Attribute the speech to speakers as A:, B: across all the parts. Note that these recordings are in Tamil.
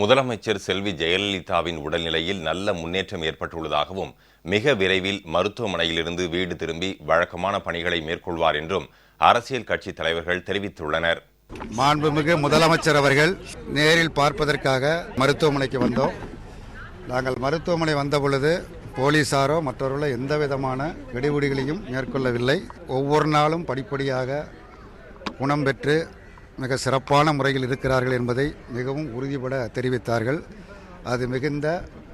A: முதலமைச்சர் செல்வி ஜெயலலிதாவின் உடல்நிலையில் நல்ல முன்னேற்றம் ஏற்பட்டுள்ளதாகவும் மிக விரைவில் மருத்துவமனையிலிருந்து வீடு திரும்பி வழக்கமான பணிகளை மேற்கொள்வார் என்றும் அரசியல் கட்சி தலைவர்கள் தெரிவித்துள்ளனர்.
B: மாண்புமிகு முதலமைச்சர் அவர்கள் நேரில் பார்ப்பதற்காக மருத்துவமனைக்கு வந்தோம். நாங்கள் மருத்துவமனை வந்த பொழுது போலீசாரோ மற்றவர்களோ எந்த விதமான கெடுபிடிகளையும் மேற்கொள்ளவில்லை. ஒவ்வொரு நாளும் படிப்படியாக குணம் பெற்று மிக சிறப்பான முறையில் இருக்கிறார்கள் என்பதை மிகவும் உறுதிபட தெரிவித்தார்கள். அது மிகுந்த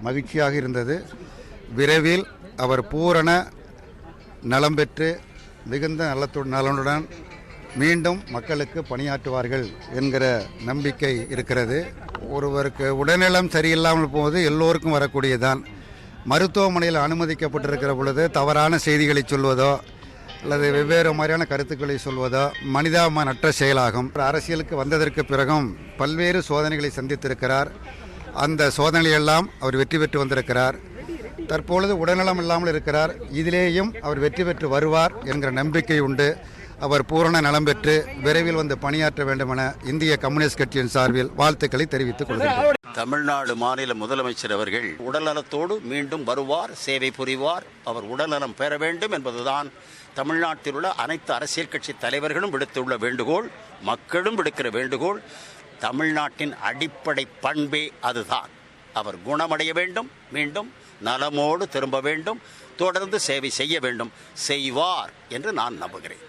B: மகிழ்ச்சியாக இருந்தது. விரைவில் அவர் பூரண நலம் பெற்று மிகுந்த நலத்து நலனுடன் மீண்டும் மக்களுக்கு பணியாற்றுவார்கள் என்கிற நம்பிக்கை இருக்கிறது. ஒருவருக்கு உடல்நலம் சரியில்லாமல் போவது எல்லோருக்கும் வரக்கூடியதுதான். மருத்துவமனையில் அனுமதிக்கப்பட்டிருக்கிற பொழுது தவறான செய்திகளை சொல்வதோ அல்லது வெவ்வேறு மாதிரியான கருத்துக்களை சொல்வதோ மனிதாபிமானற்ற செயலாகும். அரசியலுக்கு வந்ததற்கு பிறகும் பல்வேறு சோதனைகளை சந்தித்திருக்கிறார். அந்த சோதனையெல்லாம் அவர் வெற்றி பெற்று வந்திருக்கிறார். தற்பொழுது உடல்நலம் இல்லாமல் இருக்கிறார். இதிலேயும் அவர் வெற்றி பெற்று வருவார் என்கிற நம்பிக்கை உண்டு. அவர் பூரண நலம் பெற்று விரைவில் வந்து பணியாற்ற வேண்டுமென இந்திய கம்யூனிஸ்ட் கட்சியின் சார்பில் வாழ்த்துக்களை தெரிவித்துக் கொள்கிறார்
C: தமிழ்நாடு மாநில முதலமைச்சர் அவர்கள் உடல்நலத்தோடு மீண்டும் வருவார் சேவை புரிவார். அவர் உடல்நலம் பெற வேண்டும் என்பதுதான் தமிழ்நாட்டில் உள்ள அனைத்து அரசியல் கட்சி தலைவர்களும் விடுத்துள்ள வேண்டுகோள் மக்களும் விடுக்கிற வேண்டுகோள். தமிழ்நாட்டின் அடிப்படை பண்பே அதுதான். அவர் குணமடைய வேண்டும் மீண்டும் நலமோடு திரும்ப வேண்டும் தொடர்ந்து சேவை செய்ய வேண்டும். செய்வார் என்று நான் நம்புகிறேன்.